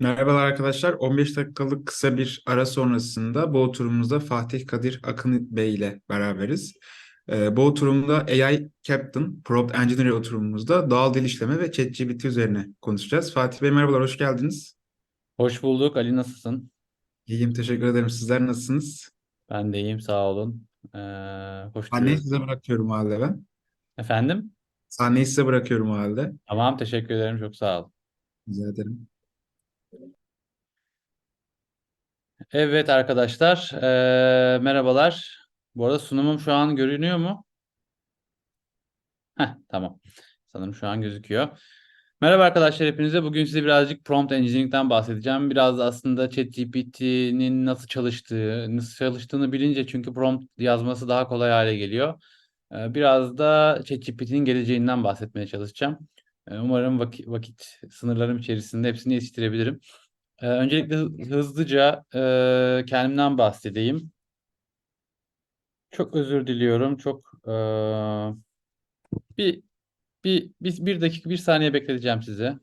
Merhabalar arkadaşlar. 15 dakikalık kısa bir ara sonrasında bu oturumumuzda Fatih Kadir Akın Bey ile beraberiz. Ee, bu oturumda AI Captain, Prompt Engineering oturumumuzda doğal dil işleme ve ChatGPT üzerine konuşacağız. Fatih Bey merhabalar, hoş geldiniz. Hoş bulduk. Ali nasılsın? İyiyim, teşekkür ederim. Sizler nasılsınız? Ben de iyiyim, sağ olun. Ee, Sahneyi koşturuyoruz. size bırakıyorum o halde ben. Efendim? Sahneyi size bırakıyorum o halde. Tamam, teşekkür ederim. Çok sağ ol. Rica ederim. Evet arkadaşlar, ee, merhabalar. Bu arada sunumum şu an görünüyor mu? Heh, tamam. Sanırım şu an gözüküyor. Merhaba arkadaşlar hepinize. Bugün size birazcık prompt engineering'den bahsedeceğim. Biraz da aslında ChatGPT'nin nasıl çalıştığı, nasıl çalıştığını bilince çünkü prompt yazması daha kolay hale geliyor. Biraz da ChatGPT'nin geleceğinden bahsetmeye çalışacağım. Umarım vakit, vakit sınırlarım içerisinde hepsini yetiştirebilirim. Ee, Öncelikle hı- hızlıca e, kendimden bahsedeyim. Çok özür diliyorum. Çok e, bir bir, bir, bir dakika, bir saniye bekleteceğim sizi.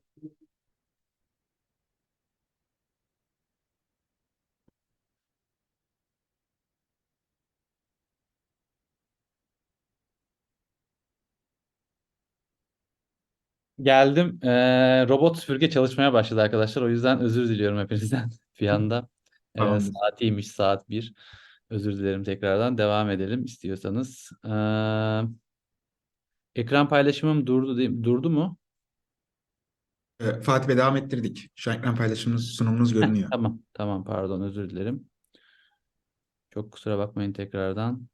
Geldim. Ee, robot süpürge çalışmaya başladı arkadaşlar. O yüzden özür diliyorum hepinizden bir anda. Ee, saat iyiymiş saat 1. Özür dilerim tekrardan. Devam edelim istiyorsanız. Ee, ekran paylaşımım durdu değil, durdu mu? Ee, Fatih Bey devam ettirdik. Şu an ekran paylaşımınız, sunumunuz görünüyor. tamam tamam pardon özür dilerim. Çok kusura bakmayın tekrardan.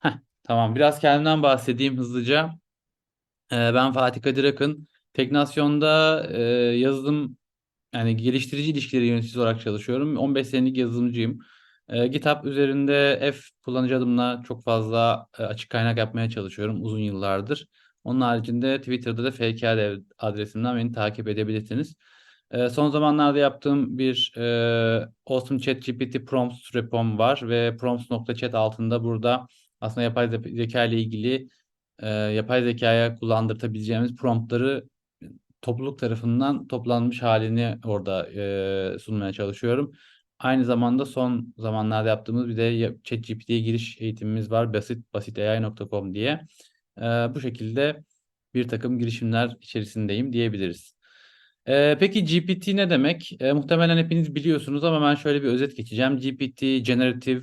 Heh, tamam biraz kendimden bahsedeyim hızlıca. Ee, ben Fatih Kadir Akın. Teknasyon'da e, yazılım Yani geliştirici ilişkileri yöneticisi olarak çalışıyorum. 15 senelik yazılımcıyım. Ee, GitHub üzerinde F kullanıcı adımla çok fazla e, açık kaynak yapmaya çalışıyorum uzun yıllardır. Onun haricinde Twitter'da da FKdev adresimden beni takip edebilirsiniz. Ee, son zamanlarda yaptığım bir e, Awesome ChatGPT Prompts repom var ve prompts.chat altında burada aslında yapay ze- zeka ile ilgili e, yapay zekaya kullandırtabileceğimiz promptları topluluk tarafından toplanmış halini orada e, sunmaya çalışıyorum. Aynı zamanda son zamanlarda yaptığımız bir de ChatGPT'ye giriş eğitimimiz var. Basit basitai.com diye. E, bu şekilde bir takım girişimler içerisindeyim diyebiliriz. E, peki GPT ne demek? E, muhtemelen hepiniz biliyorsunuz ama ben şöyle bir özet geçeceğim. GPT Generative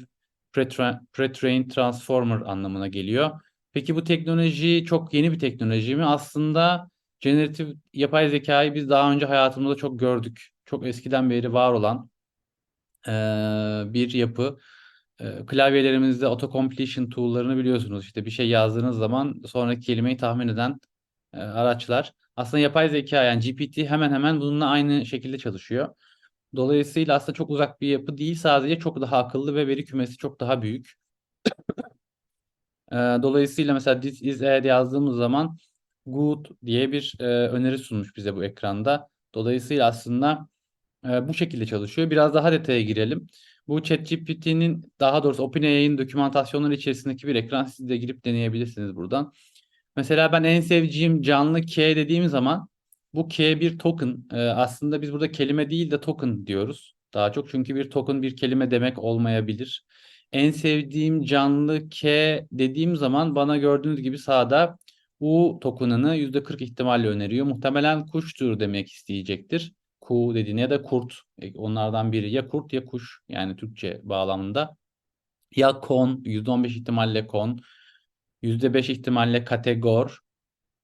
Pre-trained Transformer anlamına geliyor. Peki bu teknoloji çok yeni bir teknoloji mi? Aslında Generatif yapay zekayı biz daha önce hayatımızda çok gördük. Çok eskiden beri var olan eee, bir yapı. Eee, klavyelerimizde auto-completion tool'larını biliyorsunuz. İşte bir şey yazdığınız zaman sonraki kelimeyi tahmin eden eee, araçlar. Aslında yapay zeka yani GPT hemen hemen bununla aynı şekilde çalışıyor. Dolayısıyla aslında çok uzak bir yapı değil. Sadece çok daha akıllı ve veri kümesi çok daha büyük. Dolayısıyla mesela this is a yazdığımız zaman good diye bir e, öneri sunmuş bize bu ekranda. Dolayısıyla aslında e, bu şekilde çalışıyor. Biraz daha detaya girelim. Bu ChatGPT'nin daha doğrusu OpenAI'nin dokümantasyonları içerisindeki bir ekran siz de girip deneyebilirsiniz buradan. Mesela ben en sevdiğim canlı K dediğim zaman bu K bir token. E, aslında biz burada kelime değil de token diyoruz. Daha çok çünkü bir token bir kelime demek olmayabilir. En sevdiğim canlı K dediğim zaman bana gördüğünüz gibi sağda U token'ını %40 ihtimalle öneriyor. Muhtemelen kuştur demek isteyecektir. Ku dediğine ya da kurt. E, Onlardan biri ya kurt ya kuş yani Türkçe bağlamında. Ya kon %15 ihtimalle kon. %5 ihtimalle kategor.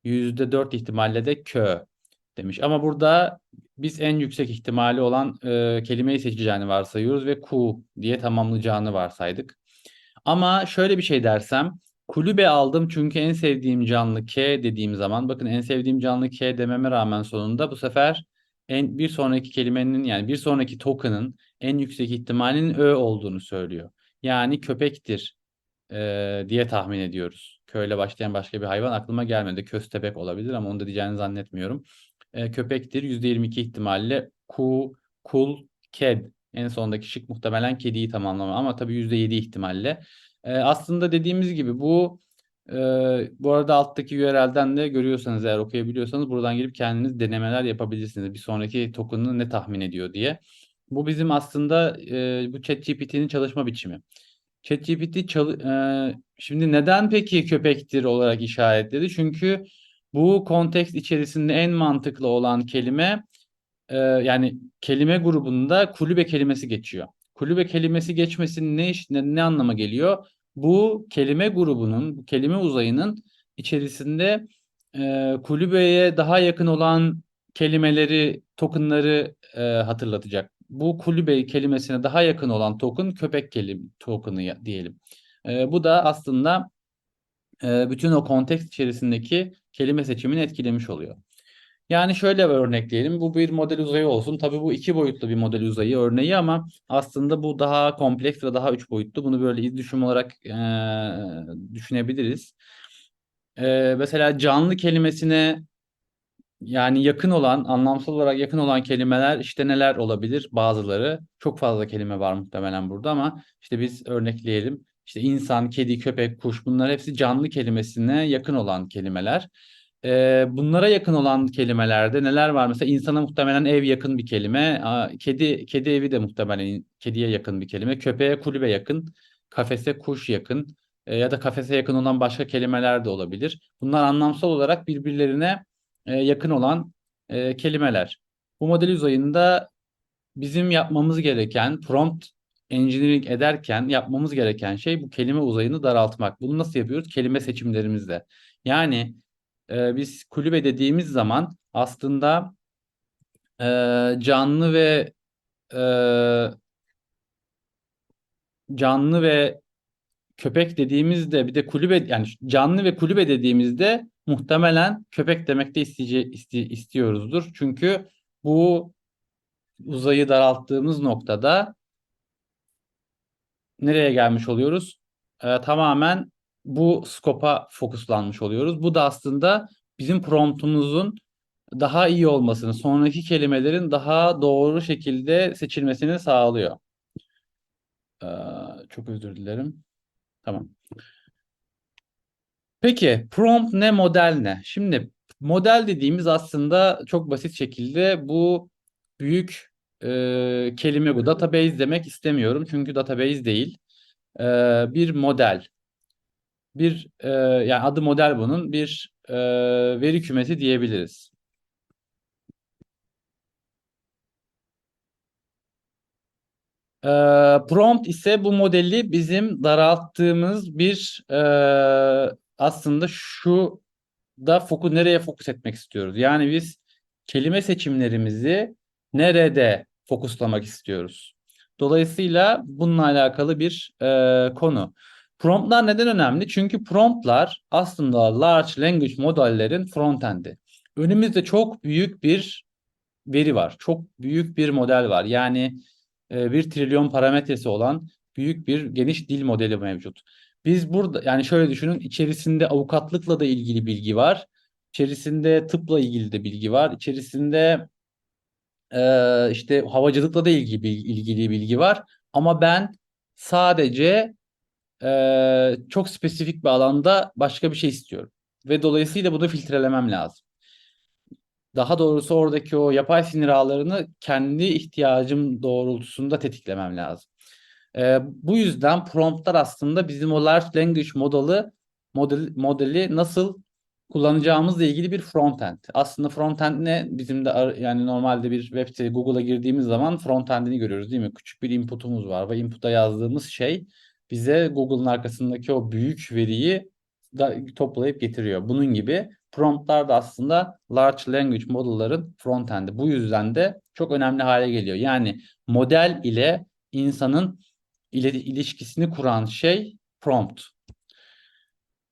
%4 ihtimalle de kö demiş. Ama burada biz en yüksek ihtimali olan e, kelimeyi seçeceğini varsayıyoruz ve ku diye tamamlayacağını varsaydık. Ama şöyle bir şey dersem kulübe aldım çünkü en sevdiğim canlı K dediğim zaman bakın en sevdiğim canlı K dememe rağmen sonunda bu sefer en bir sonraki kelimenin yani bir sonraki token'ın en yüksek ihtimalinin ö olduğunu söylüyor. Yani köpektir e, diye tahmin ediyoruz. Köyle başlayan başka bir hayvan aklıma gelmedi. Köstebek olabilir ama onu da diyeceğini zannetmiyorum. E, köpektir %22 ihtimalle ku, kul, ked. En sondaki şık muhtemelen kediyi tamamlama ama tabii %7 ihtimalle. E, aslında dediğimiz gibi bu Ee, bu arada alttaki URL'den de görüyorsanız eğer okuyabiliyorsanız buradan girip kendiniz denemeler yapabilirsiniz. Bir sonraki token'ı ne tahmin ediyor diye. Bu bizim aslında e, bu ChatGPT'nin çalışma biçimi. ChatGPT çalı- e, şimdi neden peki köpektir olarak işaretledi? Çünkü bu kontekst içerisinde en mantıklı olan kelime e, yani kelime grubunda kulübe kelimesi geçiyor. Kulübe kelimesi geçmesinin ne iş ne, ne anlama geliyor? Bu kelime grubunun, bu kelime uzayının içerisinde e, kulübeye daha yakın olan kelimeleri, tokenları e, hatırlatacak. Bu kulübe kelimesine daha yakın olan token köpek kelim token'ı diyelim. E, bu da aslında e, bütün o kontekst içerisindeki kelime seçimini etkilemiş oluyor. Yani şöyle örnekleyelim. Bu bir model uzayı olsun. Tabii bu iki boyutlu bir model uzayı örneği ama aslında bu daha kompleks ve daha üç boyutlu. Bunu böyle iz düşüm olarak e, düşünebiliriz. E, mesela canlı kelimesine yani yakın olan, anlamsal olarak yakın olan kelimeler işte neler olabilir? Bazıları. Çok fazla kelime var muhtemelen burada ama işte biz örnekleyelim. İşte insan, kedi, köpek, kuş bunlar hepsi canlı kelimesine yakın olan kelimeler. Bunlara yakın olan kelimelerde neler var? Mesela insana muhtemelen ev yakın bir kelime. Kedi kedi evi de muhtemelen kediye yakın bir kelime. Köpeğe kulübe yakın. Kafese kuş yakın. Ya da kafese yakın olan başka kelimeler de olabilir. Bunlar anlamsal olarak birbirlerine yakın olan kelimeler. Bu model uzayında bizim yapmamız gereken prompt engineering ederken yapmamız gereken şey bu kelime uzayını daraltmak. Bunu nasıl yapıyoruz? Kelime seçimlerimizle. Yani e, biz kulübe dediğimiz zaman aslında e, canlı ve e, canlı ve köpek dediğimizde bir de kulübe yani canlı ve kulübe dediğimizde muhtemelen köpek demek de isteyece, iste- istiyoruzdur. Çünkü bu uzayı daralttığımız noktada nereye gelmiş oluyoruz? Ee, tamamen bu skopa fokuslanmış oluyoruz. Bu da aslında bizim promptumuzun daha iyi olmasını, sonraki kelimelerin daha doğru şekilde seçilmesini sağlıyor. Ee, çok özür dilerim. Tamam. Peki prompt ne model ne? Şimdi model dediğimiz aslında çok basit şekilde bu büyük e, kelime bu. Database demek istemiyorum çünkü database değil. E, bir model. Bir e, yani adı model bunun bir e, veri kümesi diyebiliriz. E, prompt ise bu modeli bizim daralttığımız bir e, aslında şu da fokus nereye fokus etmek istiyoruz. Yani biz kelime seçimlerimizi nerede fokuslamak istiyoruz. Dolayısıyla bununla alakalı bir e, konu. Promptlar neden önemli? Çünkü promptlar aslında large language modellerin frontend'i. Önümüzde çok büyük bir veri var. Çok büyük bir model var. Yani e, bir trilyon parametresi olan büyük bir geniş dil modeli mevcut. Biz burada yani şöyle düşünün içerisinde avukatlıkla da ilgili bilgi var. İçerisinde tıpla ilgili de bilgi var. İçerisinde e, işte havacılıkla da ilgili, ilgili bilgi var. Ama ben sadece e, çok spesifik bir alanda başka bir şey istiyorum. Ve dolayısıyla bunu filtrelemem lazım. Daha doğrusu oradaki o yapay sinir ağlarını kendi ihtiyacım doğrultusunda tetiklemem lazım. Ee, bu yüzden promptlar aslında bizim o large language modeli model, modeli nasıl kullanacağımızla ilgili bir frontend. Aslında frontend ne? Bizim de yani normalde bir web site Google'a girdiğimiz zaman frontend'ini görüyoruz değil mi? Küçük bir input'umuz var ve input'a yazdığımız şey bize Google'ın arkasındaki o büyük veriyi da toplayıp getiriyor. Bunun gibi promptlar da aslında large language model'ların frontend'i. Bu yüzden de çok önemli hale geliyor. Yani model ile insanın ile ilişkisini kuran şey prompt.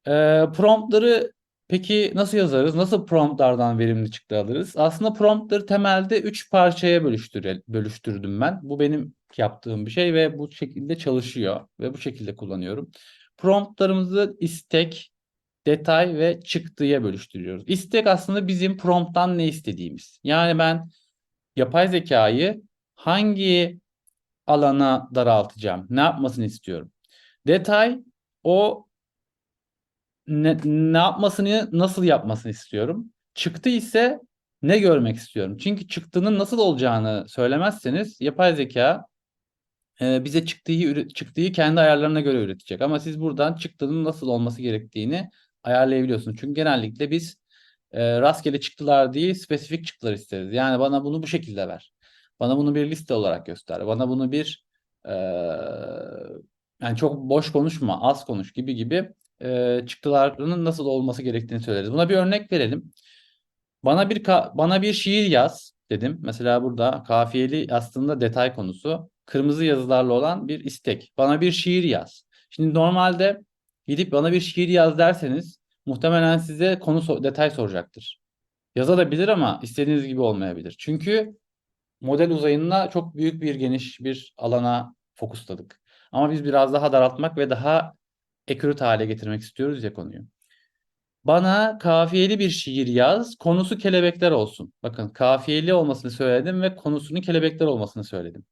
Ee, promptları peki nasıl yazarız? Nasıl promptlardan verimli çıktı alırız? Aslında promptları temelde üç parçaya bölüştüre, bölüştürdüm ben. Bu benim yaptığım bir şey ve bu şekilde çalışıyor ve bu şekilde kullanıyorum. Promptlarımızı istek, detay ve çıktıya bölüştürüyoruz. İstek aslında bizim prompttan ne istediğimiz. Yani ben yapay zekayı hangi alana daraltacağım? Ne yapmasını istiyorum? Detay o ne, ne yapmasını, nasıl yapmasını istiyorum. Çıktı ise ne görmek istiyorum. Çünkü çıktının nasıl olacağını söylemezseniz yapay zeka e, bize çıktıyı üre- çıktıyı kendi ayarlarına göre üretecek. Ama siz buradan çıktının nasıl olması gerektiğini ayarlayabiliyorsunuz. Çünkü genellikle biz e, rastgele çıktılar değil, spesifik çıktılar isteriz. Yani bana bunu bu şekilde ver. Bana bunu bir liste olarak göster. Bana bunu bir e, yani çok boş konuşma, az konuş gibi gibi e, çıktılarının nasıl olması gerektiğini söyleriz. Buna bir örnek verelim. Bana bir bana bir şiir yaz dedim. Mesela burada kafiyeli aslında detay konusu. Kırmızı yazılarla olan bir istek. Bana bir şiir yaz. Şimdi normalde gidip bana bir şiir yaz derseniz muhtemelen size konu so- detay soracaktır. Yazabilir ama istediğiniz gibi olmayabilir. Çünkü model uzayında çok büyük bir geniş bir alana fokusladık. Ama biz biraz daha daraltmak ve daha accurate hale getirmek istiyoruz ya konuyu. Bana kafiyeli bir şiir yaz, konusu kelebekler olsun. Bakın kafiyeli olmasını söyledim ve konusunun kelebekler olmasını söyledim.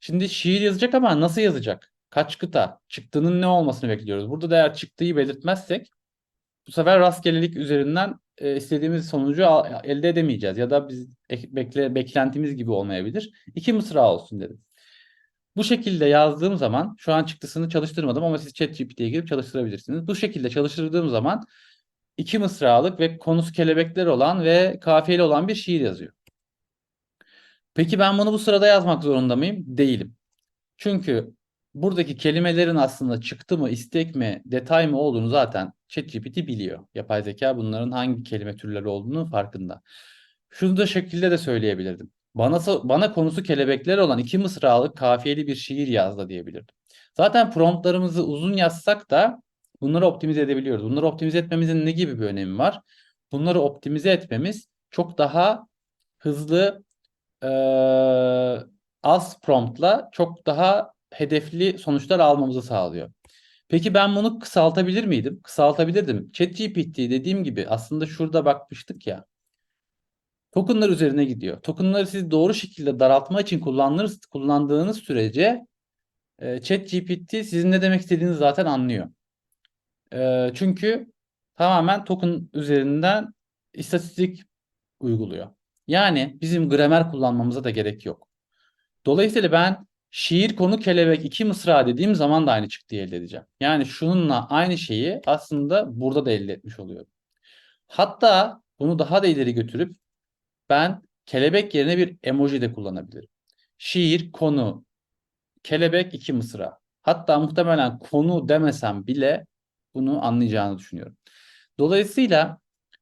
Şimdi şiir yazacak ama nasıl yazacak? Kaç kıta? Çıktının ne olmasını bekliyoruz. Burada da eğer çıktığı belirtmezsek bu sefer rastgelelik üzerinden e, istediğimiz sonucu al- elde edemeyeceğiz. Ya da biz ek- bekle, beklentimiz gibi olmayabilir. İki mısra olsun dedim. Bu şekilde yazdığım zaman şu an çıktısını çalıştırmadım ama siz ChatGPT'ye girip çalıştırabilirsiniz. Bu şekilde çalıştırdığım zaman iki mısralık ve konusu kelebekler olan ve kafiyeli olan bir şiir yazıyor. Peki ben bunu bu sırada yazmak zorunda mıyım? Değilim. Çünkü buradaki kelimelerin aslında çıktı mı, istek mi, detay mı olduğunu zaten ChatGPT biliyor. Yapay zeka bunların hangi kelime türleri olduğunu farkında. Şunu da şekilde de söyleyebilirdim. Bana bana konusu kelebekler olan iki mısralık kafiyeli bir şiir yaz da diyebilirdim. Zaten promptlarımızı uzun yazsak da bunları optimize edebiliyoruz. Bunları optimize etmemizin ne gibi bir önemi var? Bunları optimize etmemiz çok daha hızlı eee, az promptla çok daha hedefli sonuçlar almamızı sağlıyor. Peki ben bunu kısaltabilir miydim? Kısaltabilirdim. ChatGPT dediğim gibi aslında şurada bakmıştık ya. Tokenlar üzerine gidiyor. Tokenları siz doğru şekilde daraltma için kullandığınız, kullandığınız sürece e, ChatGPT sizin ne demek istediğinizi zaten anlıyor. E, çünkü tamamen token üzerinden istatistik uyguluyor. Yani bizim gramer kullanmamıza da gerek yok. Dolayısıyla ben şiir konu kelebek iki mısra dediğim zaman da aynı çıktıyı elde edeceğim. Yani şununla aynı şeyi aslında burada da elde etmiş oluyorum. Hatta bunu daha da ileri götürüp ben kelebek yerine bir emoji de kullanabilirim. Şiir, konu, kelebek iki mısra. Hatta muhtemelen konu demesem bile bunu anlayacağını düşünüyorum. Dolayısıyla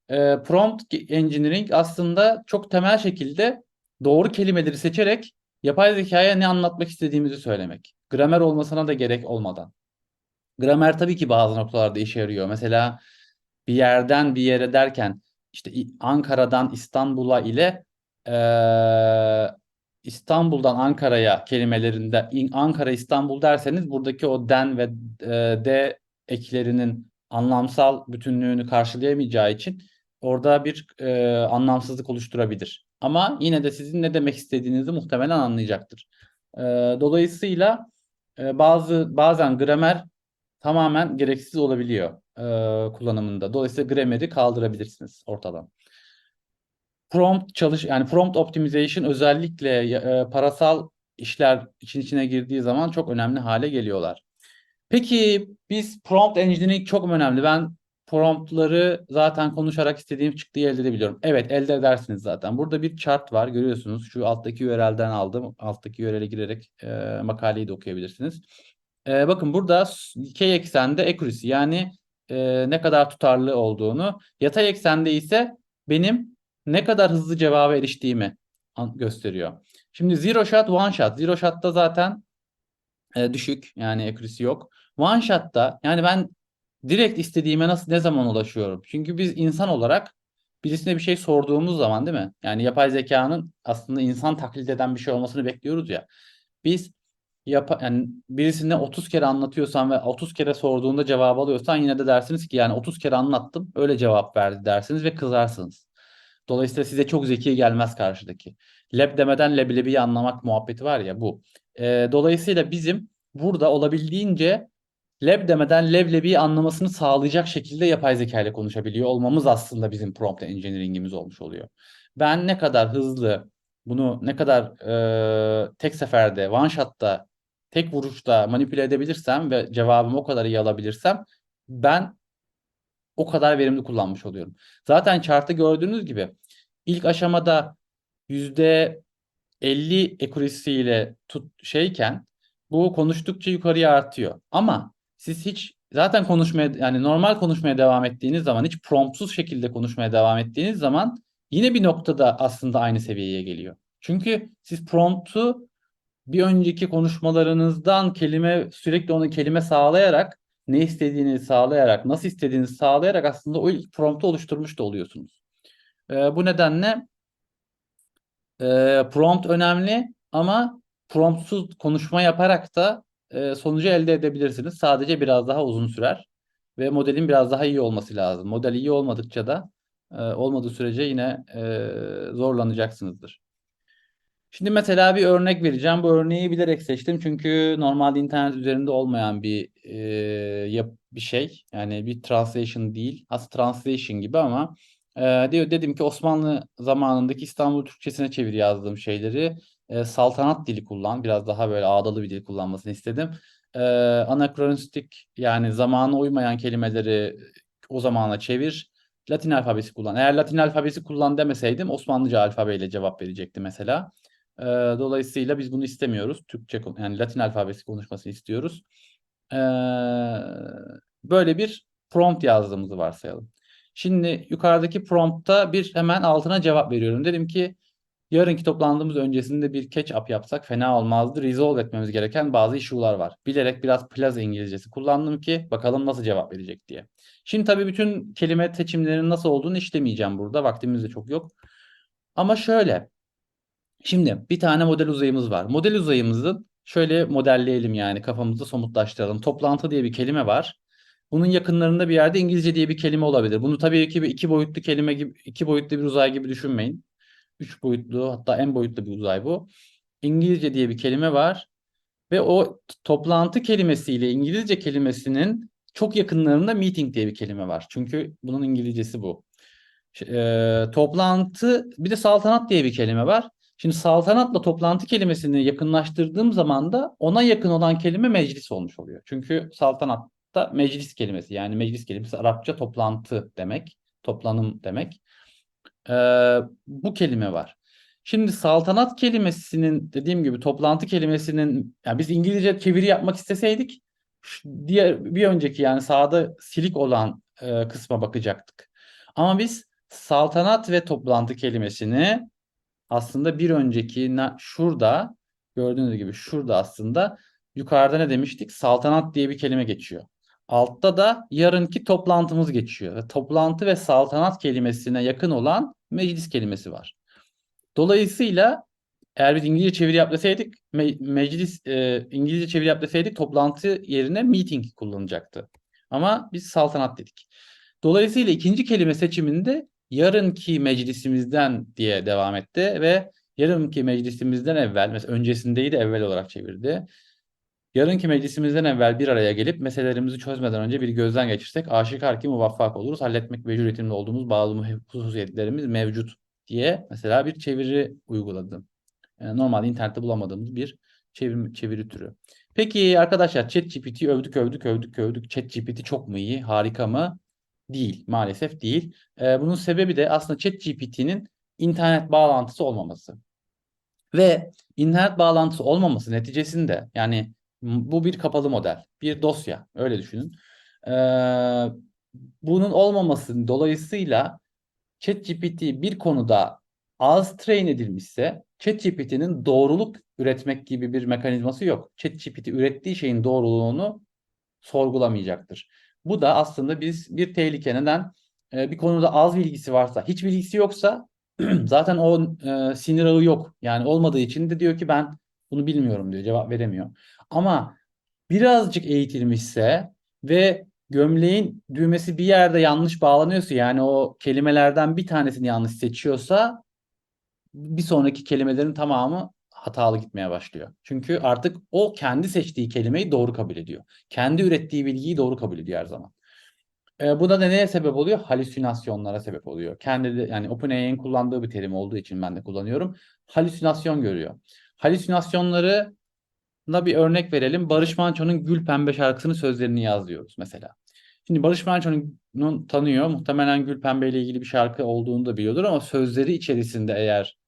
e, prompt engineering aslında çok temel şekilde doğru kelimeleri seçerek yapay zekaya ne anlatmak istediğimizi söylemek. Gramer olmasına da gerek olmadan. Gramer tabii ki bazı noktalarda işe yarıyor. Mesela bir yerden bir yere derken işte Ankara'dan İstanbul'a ile eee, İstanbul'dan Ankara'ya kelimelerinde İn- Ankara İstanbul derseniz buradaki o den ve e, de eklerinin anlamsal bütünlüğünü karşılayamayacağı için orada bir e, anlamsızlık oluşturabilir. Ama yine de sizin ne demek istediğinizi muhtemelen anlayacaktır. E, dolayısıyla e, bazı bazen gramer tamamen gereksiz olabiliyor e, kullanımında. Dolayısıyla grammar'i kaldırabilirsiniz ortadan. Prompt çalış yani prompt optimization özellikle e, parasal işler için içine girdiği zaman çok önemli hale geliyorlar. Peki biz prompt engineering çok önemli? Ben promptları zaten konuşarak istediğim çıktığı elde edebiliyorum. Evet elde edersiniz zaten. Burada bir chart var görüyorsunuz. Şu alttaki URL'den aldım. Alttaki URL'e girerek e, makaleyi de okuyabilirsiniz. E, bakın burada dikey eksende accuracy yani e, ne kadar tutarlı olduğunu. Yatay eksende ise benim ne kadar hızlı cevaba eriştiğimi gösteriyor. Şimdi zero shot, one shot. Zero shot'ta zaten e, düşük yani accuracy yok. One shot'ta yani ben direkt istediğime nasıl ne zaman ulaşıyorum? Çünkü biz insan olarak birisine bir şey sorduğumuz zaman değil mi? Yani yapay zekanın aslında insan taklit eden bir şey olmasını bekliyoruz ya. Biz yap yani birisine 30 kere anlatıyorsan ve 30 kere sorduğunda cevap alıyorsan yine de dersiniz ki yani 30 kere anlattım öyle cevap verdi dersiniz ve kızarsınız. Dolayısıyla size çok zeki gelmez karşıdaki. Leb demeden leblebiyi anlamak muhabbeti var ya bu. Ee, dolayısıyla bizim burada olabildiğince leb demeden leblebiyi anlamasını sağlayacak şekilde yapay zeka ile konuşabiliyor olmamız aslında bizim prompt engineering'imiz olmuş oluyor. Ben ne kadar hızlı bunu ne kadar e, tek seferde, one shot'ta, tek vuruşta manipüle edebilirsem ve cevabımı o kadar iyi alabilirsem ben o kadar verimli kullanmış oluyorum. Zaten chart'ta gördüğünüz gibi ilk aşamada yüzde 50 accuracy ile tut şeyken bu konuştukça yukarıya artıyor. Ama siz hiç zaten konuşmaya yani normal konuşmaya devam ettiğiniz zaman hiç promptsuz şekilde konuşmaya devam ettiğiniz zaman yine bir noktada aslında aynı seviyeye geliyor. Çünkü siz promptu bir önceki konuşmalarınızdan kelime sürekli onu kelime sağlayarak ne istediğini sağlayarak nasıl istediğinizi sağlayarak aslında o ilk promptu oluşturmuş da oluyorsunuz. Ee, bu nedenle e, prompt önemli ama promptsuz konuşma yaparak da e, sonucu elde edebilirsiniz. Sadece biraz daha uzun sürer ve modelin biraz daha iyi olması lazım. Model iyi olmadıkça da e, olmadığı sürece yine e, zorlanacaksınızdır. Şimdi mesela bir örnek vereceğim. Bu örneği bilerek seçtim çünkü normalde internet üzerinde olmayan bir e, yap bir şey. Yani bir translation değil. Aslında translation gibi ama e, diyor dedim ki Osmanlı zamanındaki İstanbul Türkçesine çevir yazdığım şeyleri e, saltanat dili kullan. Biraz daha böyle ağdalı bir dil kullanmasını istedim. E, anakronistik yani zamana uymayan kelimeleri o zamana çevir. Latin alfabesi kullan. Eğer Latin alfabesi kullan demeseydim Osmanlıca alfabeyle cevap verecekti mesela. E, dolayısıyla biz bunu istemiyoruz. Türkçe yani Latin alfabesi konuşmasını istiyoruz. E, böyle bir prompt yazdığımızı varsayalım. Şimdi yukarıdaki promptta bir hemen altına cevap veriyorum. Dedim ki yarınki toplantımız öncesinde bir catch up yapsak fena olmazdı. Resolve etmemiz gereken bazı issue'lar var. Bilerek biraz plaza İngilizcesi kullandım ki bakalım nasıl cevap verecek diye. Şimdi tabii bütün kelime seçimlerinin nasıl olduğunu işlemeyeceğim burada. Vaktimiz de çok yok. Ama şöyle. Şimdi bir tane model uzayımız var. Model uzayımızı şöyle modelleyelim yani kafamızda somutlaştıralım. Toplantı diye bir kelime var. Bunun yakınlarında bir yerde İngilizce diye bir kelime olabilir. Bunu tabii ki bir iki boyutlu kelime gibi, iki boyutlu bir uzay gibi düşünmeyin. Üç boyutlu hatta en boyutlu bir uzay bu. İngilizce diye bir kelime var. Ve o toplantı kelimesiyle İngilizce kelimesinin çok yakınlarında meeting diye bir kelime var. Çünkü bunun İngilizcesi bu. E, toplantı bir de saltanat diye bir kelime var. Şimdi saltanatla toplantı kelimesini yakınlaştırdığım zaman da ona yakın olan kelime meclis olmuş oluyor. Çünkü saltanatta meclis kelimesi yani meclis kelimesi Arapça toplantı demek, toplanım demek. Ee, bu kelime var. Şimdi saltanat kelimesinin dediğim gibi toplantı kelimesinin yani biz İngilizce çeviri yapmak isteseydik diğer bir önceki yani sağda silik olan e, kısma bakacaktık. Ama biz saltanat ve toplantı kelimesini aslında bir önceki şurada gördüğünüz gibi şurada aslında yukarıda ne demiştik? Saltanat diye bir kelime geçiyor. Altta da yarınki toplantımız geçiyor. Toplantı ve saltanat kelimesine yakın olan meclis kelimesi var. Dolayısıyla eğer biz İngilizce çeviri yap me meclis e, İngilizce çeviri yap toplantı yerine meeting kullanacaktı. Ama biz saltanat dedik. Dolayısıyla ikinci kelime seçiminde yarınki meclisimizden diye devam etti ve yarınki meclisimizden evvel mesela öncesindeydi evvel olarak çevirdi. Yarınki meclisimizden evvel bir araya gelip meselelerimizi çözmeden önce bir gözden geçirsek aşikar ki muvaffak oluruz. Halletmek ve üretimde olduğumuz bazı hususiyetlerimiz mevcut diye mesela bir çeviri uyguladım. Yani normalde internette bulamadığımız bir çeviri, çeviri türü. Peki arkadaşlar ChatGPT övdük övdük övdük övdük. ChatGPT çok mu iyi? Harika mı? Değil. Maalesef değil. Ee, bunun sebebi de aslında ChatGPT'nin internet bağlantısı olmaması. Ve internet bağlantısı olmaması neticesinde yani bu bir kapalı model, bir dosya öyle düşünün. Ee, bunun olmaması dolayısıyla ChatGPT bir konuda az train edilmişse ChatGPT'nin doğruluk üretmek gibi bir mekanizması yok. ChatGPT ürettiği şeyin doğruluğunu sorgulamayacaktır. Bu da aslında biz bir tehlike. Neden? Ee, bir konuda az bilgisi varsa, hiç bilgisi yoksa zaten o e, sinir ağı yok. Yani olmadığı için de diyor ki ben bunu bilmiyorum diyor, cevap veremiyor. Ama birazcık eğitilmişse ve gömleğin düğmesi bir yerde yanlış bağlanıyorsa yani o kelimelerden bir tanesini yanlış seçiyorsa bir sonraki kelimelerin tamamı hatalı gitmeye başlıyor. Çünkü artık o kendi seçtiği kelimeyi doğru kabul ediyor. Kendi ürettiği bilgiyi doğru kabul ediyor her zaman. E, bu da neye sebep oluyor? Halüsinasyonlara sebep oluyor. Kendi de, yani OpenAI'nin kullandığı bir terim olduğu için ben de kullanıyorum. Halüsinasyon görüyor. Halüsinasyonları da bir örnek verelim. Barış Manço'nun Gül Pembe şarkısının sözlerini yazıyoruz mesela. Şimdi Barış Manço'nun tanıyor. Muhtemelen Gül Pembe ile ilgili bir şarkı olduğunu da biliyordur ama sözleri içerisinde eğer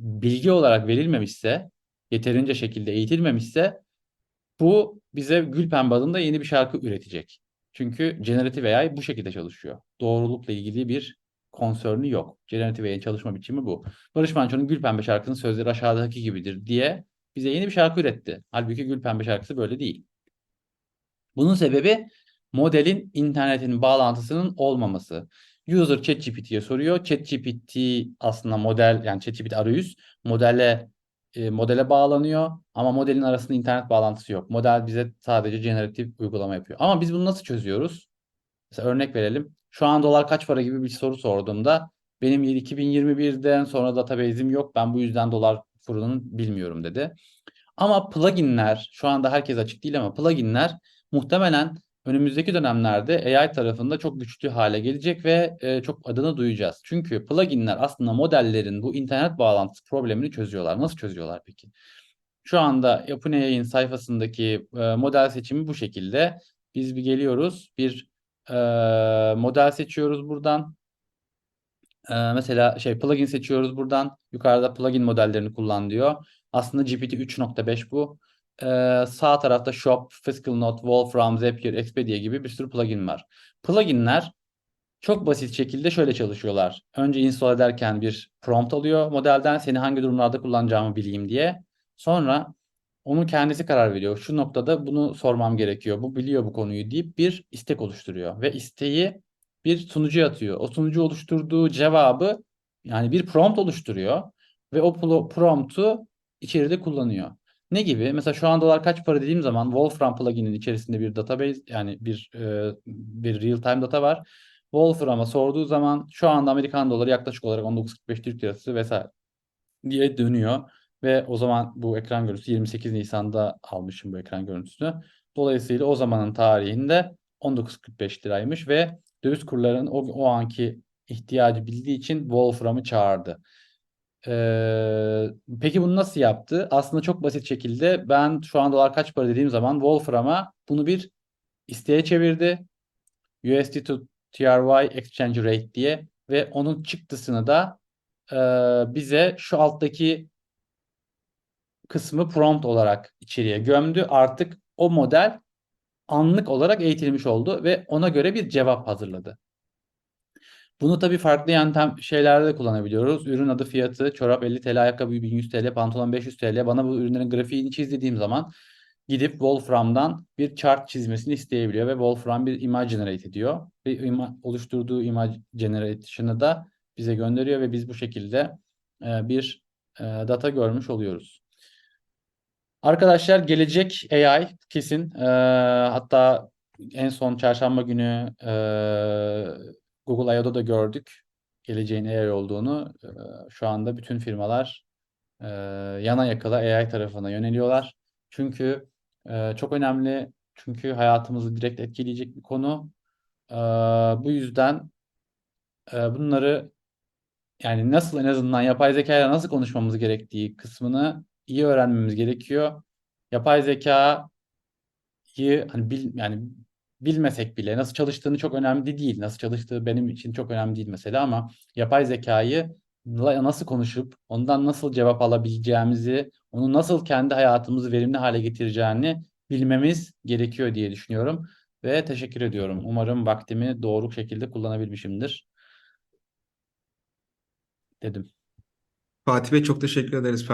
bilgi olarak verilmemişse, yeterince şekilde eğitilmemişse bu bize Gülpembe adında yeni bir şarkı üretecek. Çünkü Generative AI bu şekilde çalışıyor. Doğrulukla ilgili bir konsörnü yok. Generative AI'nin çalışma biçimi bu. Barış Manço'nun Gülpembe şarkısının sözleri aşağıdaki gibidir diye bize yeni bir şarkı üretti. Halbuki Gülpembe şarkısı böyle değil. Bunun sebebi modelin internetin bağlantısının olmaması. User ChatGPT'ye soruyor. ChatGPT aslında model yani ChatGPT arayüz modele e, modele bağlanıyor ama modelin arasında internet bağlantısı yok. Model bize sadece generatif uygulama yapıyor. Ama biz bunu nasıl çözüyoruz? Mesela örnek verelim. Şu an dolar kaç para gibi bir soru sorduğumda benim 2021'den sonra database'im yok. Ben bu yüzden dolar kurunu bilmiyorum dedi. Ama pluginler şu anda herkes açık değil ama pluginler muhtemelen önümüzdeki dönemlerde AI tarafında çok güçlü hale gelecek ve e, çok adını duyacağız. Çünkü pluginler aslında modellerin bu internet bağlantısı problemini çözüyorlar. Nasıl çözüyorlar peki? Şu anda OpenAI'nin sayfasındaki e, model seçimi bu şekilde. Biz bir geliyoruz, bir e, model seçiyoruz buradan. E, mesela şey plugin seçiyoruz buradan. Yukarıda plugin modellerini kullan diyor. Aslında GPT 3.5 bu. Ee, sağ tarafta Shop, Physical Note, Wolfram, Zapier, Expedia gibi bir sürü plugin var. Pluginler çok basit şekilde şöyle çalışıyorlar. Önce install ederken bir prompt alıyor modelden seni hangi durumlarda kullanacağımı bileyim diye. Sonra onu kendisi karar veriyor. Şu noktada bunu sormam gerekiyor. Bu biliyor bu konuyu deyip bir istek oluşturuyor ve isteği bir sunucuya atıyor. O sunucu oluşturduğu cevabı yani bir prompt oluşturuyor ve o promptu içeride kullanıyor. Ne gibi? Mesela şu an dolar kaç para dediğim zaman Wolfram plugin'in içerisinde bir database yani bir e, bir real time data var. Wolfram'a sorduğu zaman şu anda Amerikan doları yaklaşık olarak 19.45 Türk lirası vesaire diye dönüyor. Ve o zaman bu ekran görüntüsü 28 Nisan'da almışım bu ekran görüntüsünü. Dolayısıyla o zamanın tarihinde 19.45 liraymış ve döviz kurlarının o, o anki ihtiyacı bildiği için Wolfram'ı çağırdı. Ee, peki bunu nasıl yaptı? Aslında çok basit şekilde ben şu an dolar kaç para dediğim zaman Wolfram'a bunu bir isteğe çevirdi. USD to TRY exchange rate diye ve onun çıktısını da e, bize şu alttaki kısmı prompt olarak içeriye gömdü. Artık o model anlık olarak eğitilmiş oldu ve ona göre bir cevap hazırladı. Bunu tabii farklı yöntem şeylerde de kullanabiliyoruz. Ürün adı fiyatı, çorap 50 TL, ayakkabı 1100 TL, pantolon 500 TL. Bana bu ürünlerin grafiğini çiz dediğim zaman gidip Wolfram'dan bir chart çizmesini isteyebiliyor ve Wolfram bir image generate ediyor. Ve ima oluşturduğu image generation'ı da bize gönderiyor ve biz bu şekilde e, bir e, data görmüş oluyoruz. Arkadaşlar gelecek AI kesin. E, hatta en son çarşamba günü e, Google I.O.'da da gördük geleceğin AI olduğunu. Şu anda bütün firmalar yana yakıla AI tarafına yöneliyorlar. Çünkü çok önemli. Çünkü hayatımızı direkt etkileyecek bir konu. Bu yüzden bunları yani nasıl en azından yapay zeka ile nasıl konuşmamız gerektiği kısmını iyi öğrenmemiz gerekiyor. Yapay zekayı hani bil, yani bilmesek bile nasıl çalıştığını çok önemli değil. Nasıl çalıştığı benim için çok önemli değil mesela ama yapay zekayı nasıl konuşup ondan nasıl cevap alabileceğimizi, onu nasıl kendi hayatımızı verimli hale getireceğini bilmemiz gerekiyor diye düşünüyorum ve teşekkür ediyorum. Umarım vaktimi doğru şekilde kullanabilmişimdir. Dedim. Fatih Bey çok teşekkür ederiz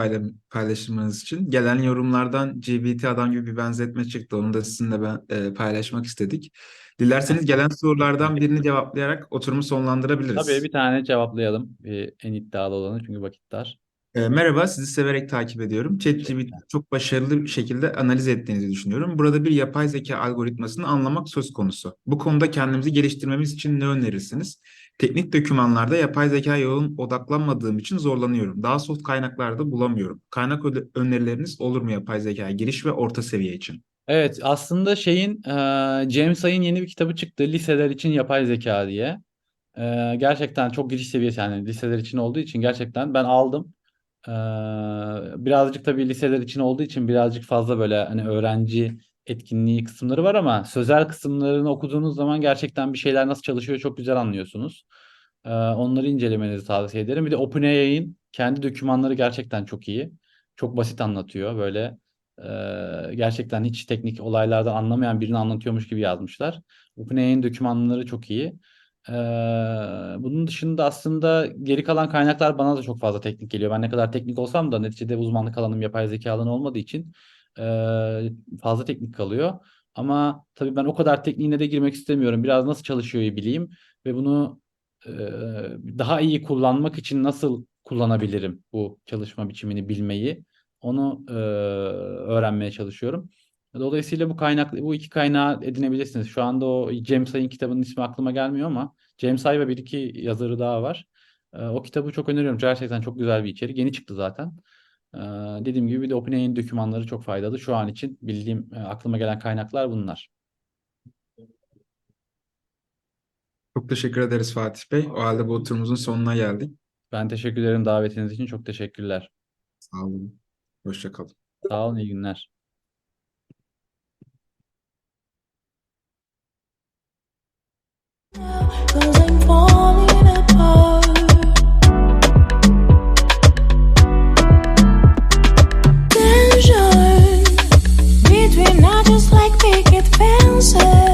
paylaşımınız için. Gelen yorumlardan GBT adam gibi bir benzetme çıktı. Onu da sizinle ben, e, paylaşmak istedik. Dilerseniz gelen sorulardan birini cevaplayarak oturumu sonlandırabiliriz. Tabii bir tane cevaplayalım. Bir en iddialı olanı çünkü vakit dar. E, merhaba, sizi severek takip ediyorum. ChatGPT çok başarılı bir şekilde analiz ettiğinizi düşünüyorum. Burada bir yapay zeka algoritmasını anlamak söz konusu. Bu konuda kendimizi geliştirmemiz için ne önerirsiniz? Teknik dokümanlarda yapay zeka yoğun odaklanmadığım için zorlanıyorum. Daha soft kaynaklarda bulamıyorum. Kaynak önerileriniz olur mu yapay zeka giriş ve orta seviye için? Evet, aslında şeyin e, James Ay'ın yeni bir kitabı çıktı. Liseler için yapay zeka diye. E, gerçekten çok giriş seviyesi yani liseler için olduğu için gerçekten ben aldım. E, birazcık tabii liseler için olduğu için birazcık fazla böyle hani öğrenci etkinliği kısımları var ama sözel kısımlarını okuduğunuz zaman gerçekten bir şeyler nasıl çalışıyor çok güzel anlıyorsunuz. E, onları incelemenizi tavsiye ederim. Bir de OpenAI'nin kendi dokümanları gerçekten çok iyi. Çok basit anlatıyor böyle. Ee, gerçekten hiç teknik olaylardan anlamayan birini anlatıyormuş gibi yazmışlar. OpenAI'nin dokümanları çok iyi. Ee, bunun dışında aslında geri kalan kaynaklar bana da çok fazla teknik geliyor. Ben ne kadar teknik olsam da neticede uzmanlık alanım yapay zeka alanı olmadığı için e, fazla teknik kalıyor. Ama tabii ben o kadar tekniğine de girmek istemiyorum. Biraz nasıl çalışıyor bileyim ve bunu e, daha iyi kullanmak için nasıl kullanabilirim bu çalışma biçimini bilmeyi. Onu e, öğrenmeye çalışıyorum. Dolayısıyla bu kaynak, bu iki kaynağı edinebilirsiniz. Şu anda o James Ay'ın kitabının ismi aklıma gelmiyor ama James Ay ve bir iki yazarı daha var. E, o kitabı çok öneriyorum. Gerçekten çok güzel bir içerik. Yeni çıktı zaten. E, dediğim gibi bir de OpenAI'nin dokümanları çok faydalı. Şu an için bildiğim, e, aklıma gelen kaynaklar bunlar. Çok teşekkür ederiz Fatih Bey. O halde bu oturumumuzun sonuna geldik. Ben teşekkür ederim davetiniz için. Çok teşekkürler. Sağ olun. Hoşça kalın. Sağ olun, iyi günler. Close say.